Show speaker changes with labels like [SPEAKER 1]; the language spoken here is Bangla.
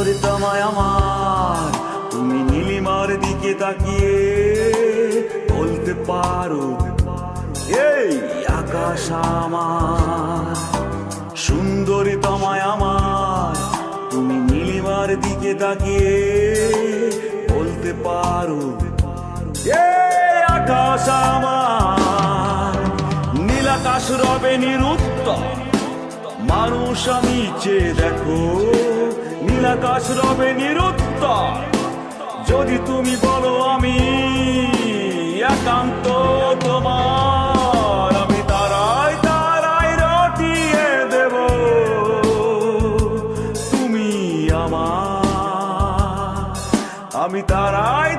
[SPEAKER 1] তোমায় আমার। তুমি নীলিমার দিকে তাকিয়ে বলতে পারো, এই আকাশ আমার। সুন্দরী তোমায় আমার। তুমি নীলিমার দিকে তাকিয়ে বলতে পারো আকাশ আমার। নীলাকাশ রবে নিরুত্তর। মানুষ আমি চেয়ে দেখো আকাশ রবে নিরুত্তর। যদি তুমি বলো আমি একান্ত তোমার, আমি তারাই তারাই রটিয়ে দেব। তুমি আমার, আমি তারাই